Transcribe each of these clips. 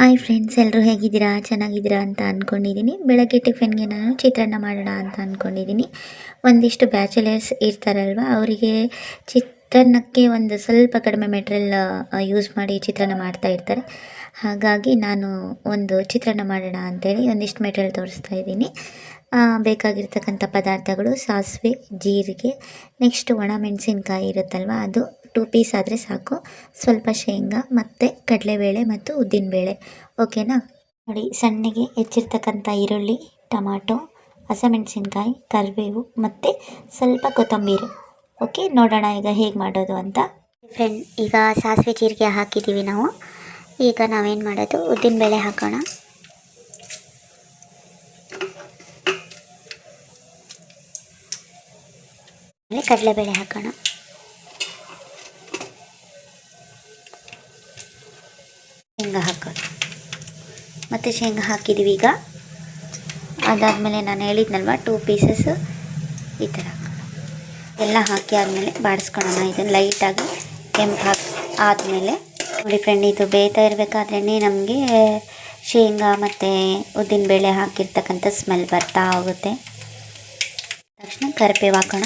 Hi friends ಎಲ್ಲರೂ ಹೇಗಿದ್ದೀರಾ? ಚೆನ್ನಾಗಿದ್ದೀರಾ ಅಂತ ಅಂದ್ಕೊಂಡಿದ್ದೀನಿ ಬೆಳಗ್ಗೆ ಟಿಫಿನ್ಗೆ ನಾನು ಚಿತ್ರಾನ್ನ ಮಾಡೋಣ ಅಂತ ಅಂದ್ಕೊಂಡಿದ್ದೀನಿ ಒಂದಿಷ್ಟು ಬ್ಯಾಚುಲರ್ಸ್ ಇರ್ತಾರಲ್ವ, ಅವರಿಗೆ ಚಿತ್ರಾನ್ನಕ್ಕೆ ಒಂದು ಸ್ವಲ್ಪ ಕಡಿಮೆ ಮೆಟ್ರಿಯಲ್ ಯೂಸ್ ಮಾಡಿ ಚಿತ್ರಾನ್ನ ಮಾಡ್ತಾ ಇರ್ತಾರೆ. ಹಾಗಾಗಿ ನಾನು ಒಂದು ಚಿತ್ರಾನ್ನ ಮಾಡೋಣ ಅಂತೇಳಿ ಒಂದಿಷ್ಟು ಮೆಟ್ರಿಯಲ್ ತೋರಿಸ್ತಾ ಇದ್ದೀನಿ. ಬೇಕಾಗಿರ್ತಕ್ಕಂಥ ಪದಾರ್ಥಗಳು, ಸಾಸಿವೆ, ಜೀರಿಗೆ, ನೆಕ್ಸ್ಟ್ ಒಣ ಮೆಣಸಿನ್ಕಾಯಿ ಇರುತ್ತಲ್ವ, ಅದು ಟೂ ಪೀಸ್ ಆದರೆ ಸಾಕು. ಸ್ವಲ್ಪ ಶೇಂಗಾ, ಮತ್ತು ಕಡಲೆಬೇಳೆ ಮತ್ತು ಉದ್ದಿನಬೇಳೆ. ಓಕೆನಾ? ನೋಡಿ, ಸಣ್ಣಗೆ ಹೆಚ್ಚಿರ್ತಕ್ಕಂಥ ಈರುಳ್ಳಿ, ಟೊಮಾಟೊ, ಹಸಿಮೆಣಸಿನ್ಕಾಯಿ, ಕರಿಬೇವು ಮತ್ತು ಸ್ವಲ್ಪ ಕೊತ್ತಂಬರಿ. ಓಕೆ, ನೋಡೋಣ ಈಗ ಹೇಗೆ ಮಾಡೋದು ಅಂತ. ಫ್ರೆಂಡ್ ಈಗ ಸಾಸಿವೆ ಜೀರಿಗೆ ಹಾಕಿದ್ದೀವಿ ನಾವು. ಈಗ ನಾವೇನು ಮಾಡೋದು? ಉದ್ದಿನಬೇಳೆ ಹಾಕೋಣ. ಕಡಲೆಬೇಳೆ ಹಾಕೋಣ. ಶೇಂಗಾ ಹಾಕೋದು. ಮತ್ತು ಶೇಂಗಾ ಹಾಕಿದ್ದೀವಿ ಈಗ. ಅದಾದಮೇಲೆ ನಾನು ಹೇಳಿದ್ನಲ್ವ ಟೂ ಪೀಸಸ್ ಈ ಥರ ಎಲ್ಲ ಹಾಕಿ ಆದಮೇಲೆ ಬಾಡಿಸ್ಕೊಳ್ಳೋಣ ಇದನ್ನು ಲೈಟಾಗಿ ಕೆಂಪು ಹಾಕಿ ಆದಮೇಲೆ ನೋಡಿ ಫ್ರೆಂಡ್ ಇದು ಬೇಯ್ತಾ ಇರಬೇಕಾದ್ರೇ ನಮಗೆ ಶೇಂಗಾ ಮತ್ತು ಉದ್ದಿನಬೇಳೆ ಹಾಕಿರ್ತಕ್ಕಂಥ ಸ್ಮೆಲ್ ಬರ್ತಾ ಹೋಗುತ್ತೆ. ತಕ್ಷಣ ಕರಿಬೇವು ಹಾಕೋಣ.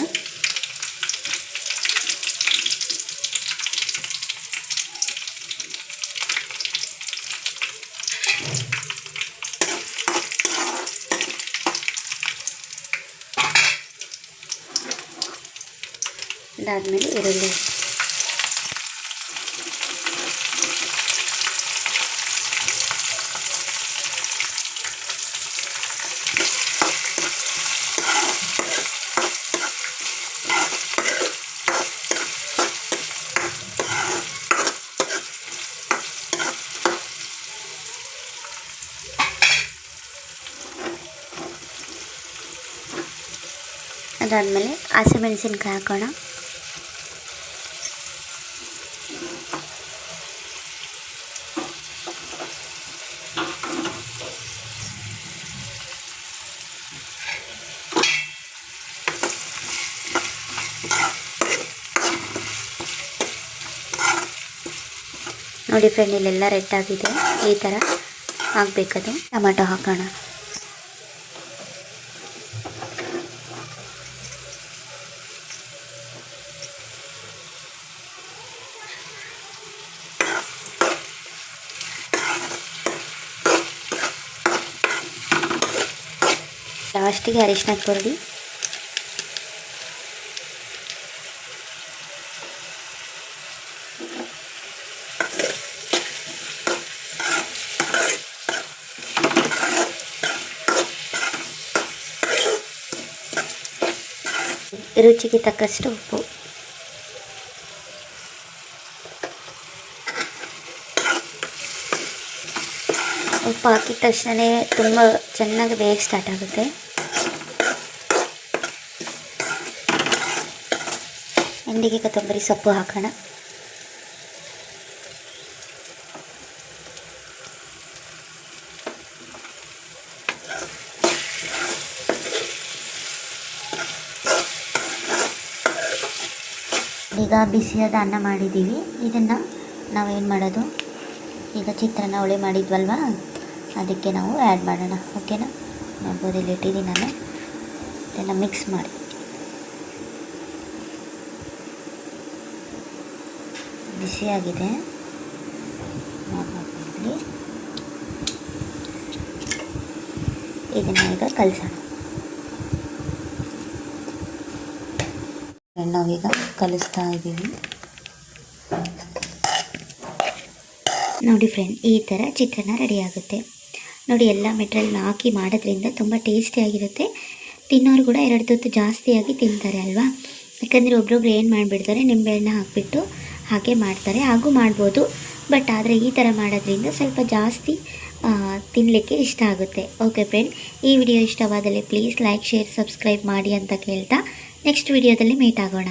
ಅದಾದಮೇಲೆ ಈರುಳ್ಳಿ. ಅದಾದಮೇಲೆ ಹಸಿಮೆಣಸಿನ್ಕಾಯಿ ಹಾಕೋಣ. ನೋಡಿ ಫ್ರೆಂಡ್ ಇಲ್ಲೆಲ್ಲ ರೆಡ್ ಆಗಿದೆ. ಈ ಥರ ಹಾಕಬೇಕದು ಟೊಮೆಟೊ ಹಾಕೋಣ. ಲಾಸ್ಟಿಗೆ ಅರಿಶಿನ ಪುಡಿ ರುಚಿಗೆ ತಕ್ಕಷ್ಟು ಉಪ್ಪು ಉಪ್ಪು ಹಾಕಿದ ತಕ್ಷಣವೇ ತುಂಬ ಚೆನ್ನಾಗಿ ಬೇಗ ಸ್ಟಾರ್ಟ್ ಆಗುತ್ತೆ. ಎಂಡಿಗೆ ಕೊತ್ತಂಬರಿ ಸೊಪ್ಪು ಹಾಕೋಣ. ಈಗ ಬಿಸಿಯಾದ ಅನ್ನ ಮಾಡಿದ್ದೀವಿ. ಇದನ್ನು ನಾವೇನು ಮಾಡೋದು? ಈಗ ಚಿತ್ರಾನ್ನ ಹುಳಿ ಮಾಡಿದ್ವಲ್ವಾ? ಅದಕ್ಕೆ ನಾವು ಆ್ಯಡ್ ಮಾಡೋಣ ಓಕೆನಾ ನೋಡ್ಬೋದು ಇಲ್ಲಿ ಇಟ್ಟಿದ್ದೀನಿ ನಾನು ಇದನ್ನು ಮಿಕ್ಸ್ ಮಾಡಿ. ಬಿಸಿಯಾಗಿದೆ. ಇದನ್ನು ಈಗ ಕಲಿಸೋಣ. ನಾವೀಗ ಕಲಿಸ್ತಾ ಇದ್ದೀವಿ. ನೋಡಿ ಫ್ರೆಂಡ್ ಈ ಥರ ಚಿತ್ರಾನ್ನ ರೆಡಿ ಆಗುತ್ತೆ. ನೋಡಿ, ಎಲ್ಲ ಮೆಟ್ರಲ್ನ ಹಾಕಿ ಮಾಡೋದ್ರಿಂದ ತುಂಬ ಟೇಸ್ಟಿಯಾಗಿರುತ್ತೆ ತಿನ್ನೋರು ಕೂಡ ಎರಡು ತುತ್ತು ಜಾಸ್ತಿಯಾಗಿ ತಿಂತಾರೆ ಅಲ್ವಾ? ಯಾಕಂದರೆ ಒಬ್ರೊಬ್ರು ಏನು ಮಾಡಿಬಿಡ್ತಾರೆ ನಿಂಬೆಹಣ್ಣು ಹಾಕಿಬಿಟ್ಟು ಹಾಗೆ ಮಾಡ್ತಾರೆ. ಹಾಗೂ ಮಾಡ್ಬೋದು. ಬಟ್ ಆದರೆ ಈ ಥರ ಮಾಡೋದ್ರಿಂದ ಸ್ವಲ್ಪ ಜಾಸ್ತಿ ತಿನ್ನಲಿಕ್ಕೆ ಇಷ್ಟ ಆಗುತ್ತೆ. ಓಕೆ ಫ್ರೆಂಡ್ ಈ ವಿಡಿಯೋ ಇಷ್ಟವಾದಲ್ಲಿ ಪ್ಲೀಸ್ ಲೈಕ್ ಶೇರ್ ಸಬ್ಸ್ಕ್ರೈಬ್ ಮಾಡಿ ಅಂತ ಕೇಳ್ತಾ ನೆಕ್ಸ್ಟ್ ವಿಡಿಯೋದಲ್ಲಿ ಮೀಟ್ ಆಗೋಣ.